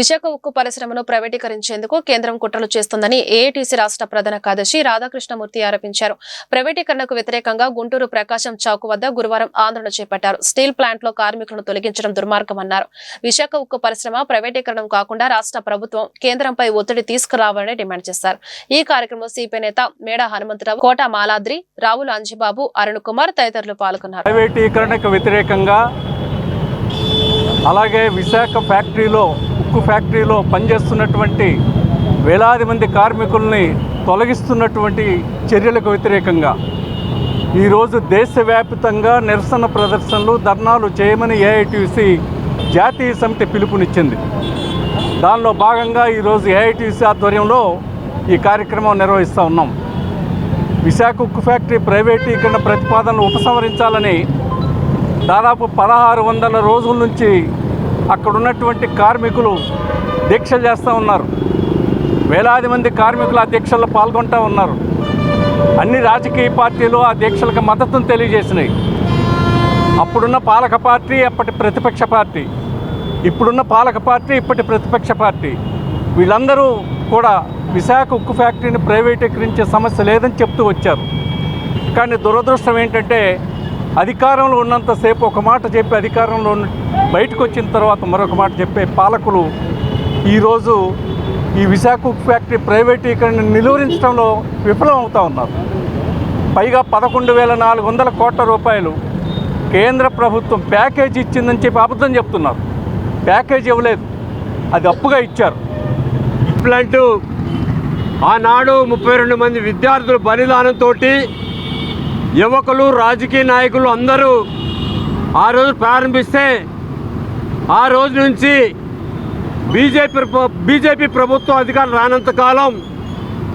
విశాఖ ఉక్కు పరిశ్రమను ప్రైవేటీకరించేందుకు కేంద్రం కుట్రలు చేస్తుందని ఏఐటీసీ రాష్ట్ర ప్రధాన కార్యదర్శి రాధాకృష్ణమూర్తి ఆరోపించారు. ప్రైవేటీకరణకు వ్యతిరేకంగా గుంటూరు ప్రకాశం చౌక్ వద్ద గురువారం ఆందోళన చేపట్టారు. స్టీల్ ప్లాంట్లో కార్మికులను తొలగించడం దుర్మార్గమన్నారు. విశాఖ ఉక్కు పరిశ్రమ ప్రైవేటీకరణం కాకుండా రాష్ట్ర ప్రభుత్వం కేంద్రంపై ఒత్తిడి తీసుకురావాలని డిమాండ్ చేశారు. ఈ కార్యక్రమంలో సిపిఐ నేత మేడ హనుమంతరావు కోట మాలాద్రి రావుల అంజిబాబు అరుణ్ కుమార్ తదితరులు పాల్గొన్నారు. ప్రైవేటీకరణకు వ్యతిరేకంగా అలాగే విశాఖ ఫ్యాక్టరీలో చెరుకు ఫ్యాక్టరీలో పనిచేస్తున్నటువంటి వేలాది మంది కార్మికుల్ని తొలగిస్తున్నటువంటి చర్యలకు వ్యతిరేకంగా ఈరోజు దేశవ్యాప్తంగా నిరసన ప్రదర్శనలు ధర్నాలు చేయమని ఏఐటీసీ జాతీయ సమితి పిలుపునిచ్చింది. దానిలో భాగంగా ఈరోజు ఏఐటీసీ ఆధ్వర్యంలో ఈ కార్యక్రమం నిర్వహిస్తూ ఉన్నాం. విశాఖ ఉక్కు ఫ్యాక్టరీ ప్రైవేటీకరణ ప్రతిపాదనలు ఉపసంహరించాలని దాదాపు పదహారు వందల రోజుల నుంచి అక్కడ ఉన్నటువంటి కార్మికులు దీక్షలు చేస్తూ ఉన్నారు. వేలాది మంది కార్మికులు ఆ దీక్షల్లో పాల్గొంటూ ఉన్నారు. అన్ని రాజకీయ పార్టీలు ఆ దీక్షలకు మద్దతును తెలియజేసినాయి. అప్పుడున్న పాలక పార్టీ అప్పటి ప్రతిపక్ష పార్టీ. ఇప్పుడున్న పాలక పార్టీ ఇప్పటి ప్రతిపక్ష పార్టీ. వీళ్ళందరూ కూడా విశాఖ ఉక్కు ఫ్యాక్టరీని ప్రైవేటీకరించే సమస్య లేదని చెప్తూ వచ్చారు. కానీ దురదృష్టం ఏంటంటే అధికారంలో ఉన్నంతసేపు ఒక మాట చెప్పి అధికారంలో బయటకు వచ్చిన తర్వాత మరొక మాట చెప్పే పాలకులు ఈరోజు ఈ విశాఖ ఫ్యాక్టరీ ప్రైవేటీకరణ నిలువరించడంలో విఫలం అవుతా ఉన్నారు. పైగా పదకొండు వేల నాలుగు వందల కోట్ల రూపాయలు కేంద్ర ప్రభుత్వం ప్యాకేజ్ ఇచ్చిందని చెప్పి అబద్ధం చెప్తున్నారు. ప్యాకేజ్ ఇవ్వలేదు. అది అప్పుగా ఇచ్చారు. ప్లాంట్ ఆనాడు ముప్పై రెండు మంది విద్యార్థుల బలిదానంతో యువకులు రాజకీయ నాయకులు అందరూ ఆ రోజు ప్రారంభిస్తే ఆ రోజు నుంచి బీజేపీ బీజేపీ ప్రభుత్వం అధికారం రానంత కాలం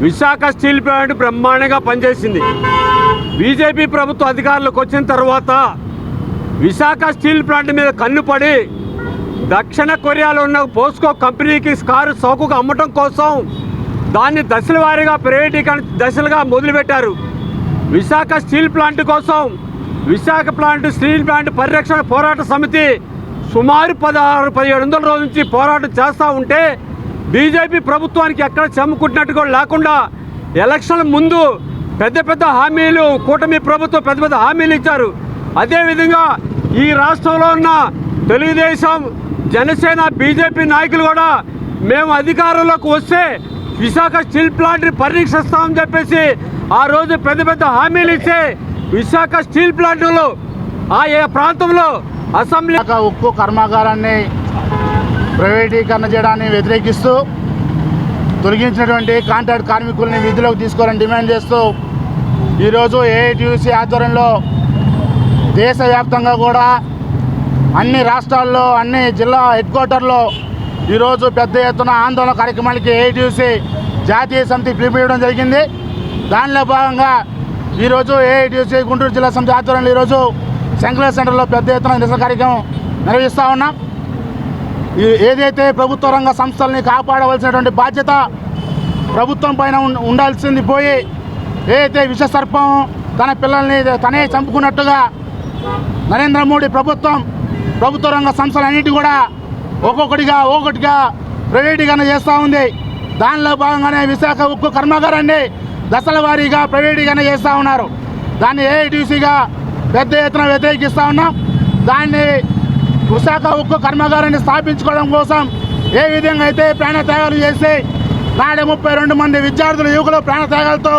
విశాఖ స్టీల్ ప్లాంట్ బ్రహ్మాండంగా పనిచేసింది. బీజేపీ ప్రభుత్వం అధికారంలోకి వచ్చిన తర్వాత విశాఖ స్టీల్ ప్లాంట్ మీద కన్నుపడి దక్షిణ కొరియాలో ఉన్న పోస్కో కంపెనీకి కారు సౌకుకు అమ్మటం కోసం దాన్ని దశల వారీగా ప్రైవేటీకరణ దశలుగా మొదలుపెట్టారు. విశాఖ స్టీల్ ప్లాంట్ కోసం విశాఖ ప్లాంట్ స్టీల్ ప్లాంట్ పరిరక్షణ పోరాట సమితి సుమారు పదహారు పదిహేడు వందల రోజుల నుంచి పోరాటం చేస్తూ ఉంటే బీజేపీ ప్రభుత్వానికి ఎక్కడ చెమ్ముకుంటున్నట్టు కూడా లేకుండా ఎలక్షన్ల ముందు పెద్ద పెద్ద హామీలు కూటమి ప్రభుత్వం పెద్ద పెద్ద హామీలు ఇచ్చారు. అదేవిధంగా ఈ రాష్ట్రంలో ఉన్న తెలుగుదేశం జనసేన బీజేపీ నాయకులు కూడా మేము అధికారంలోకి వస్తే విశాఖ స్టీల్ ప్లాంట్ని పరిరక్షిస్తామని చెప్పేసి ఆ రోజు పెద్ద పెద్ద హామీలు ఇచ్చే విశాఖ స్టీల్ ప్లాంట్లో ఆ ఏ ప్రాంతంలో అసెంబ్లీ ఉక్కు కర్మాగారాన్ని ప్రైవేటీకరణ చేయడాన్ని వ్యతిరేకిస్తూ తొలగించినటువంటి కాంట్రాక్ట్ కార్మికుల్ని విధులకు తీసుకోవాలని డిమాండ్ చేస్తూ ఈరోజు ఏఐటీయూసీ ఆధ్వర్యంలో దేశవ్యాప్తంగా కూడా అన్ని రాష్ట్రాల్లో అన్ని జిల్లా హెడ్ క్వార్టర్లో ఈరోజు పెద్ద ఎత్తున ఆందోళన కార్యక్రమానికి ఏఐటీయూసీ జాతీయ సమితి పిలుపునివ్వడం జరిగింది. దానిలో భాగంగా ఈరోజు ఏఐటిసి గుంటూరు జిల్లా సమితి ఆధ్వర్యంలో ఈరోజు శంకర సెంటర్లో పెద్ద ఎత్తున నిరసన కార్యక్రమం నిర్వహిస్తూ ఉన్నాం. ఏదైతే ప్రభుత్వ రంగ సంస్థల్ని కాపాడవలసినటువంటి బాధ్యత ప్రభుత్వం పైన ఉండాల్సింది పోయి ఏదైతే విషసర్పం తన పిల్లల్ని తనే చంపుకున్నట్టుగా నరేంద్ర మోడీ ప్రభుత్వం ప్రభుత్వ రంగ సంస్థలన్నిటి కూడా ఒక్కొక్కటిగా ఒక్కొక్కటిగా ప్రైవేటీకరణ చేస్తూ ఉంది. దానిలో భాగంగానే విశాఖ ఉక్కు కర్మాగారాన్ని దశల వారీగా ప్రైవేటీకరణ చేస్తూ ఉన్నారు. దాన్ని ఏఐటీసీగా పెద్ద ఎత్తున వ్యతిరేకిస్తూ ఉన్నాం. దాన్ని విశాఖ ఉక్కు కర్మాగారాన్ని స్థాపించుకోవడం కోసం ఏ విధంగా అయితే ప్రాణత్యాగాలు చేసి నాడే ముప్పై రెండు మంది విద్యార్థులు యువకులు ప్రాణత్యాగాలతో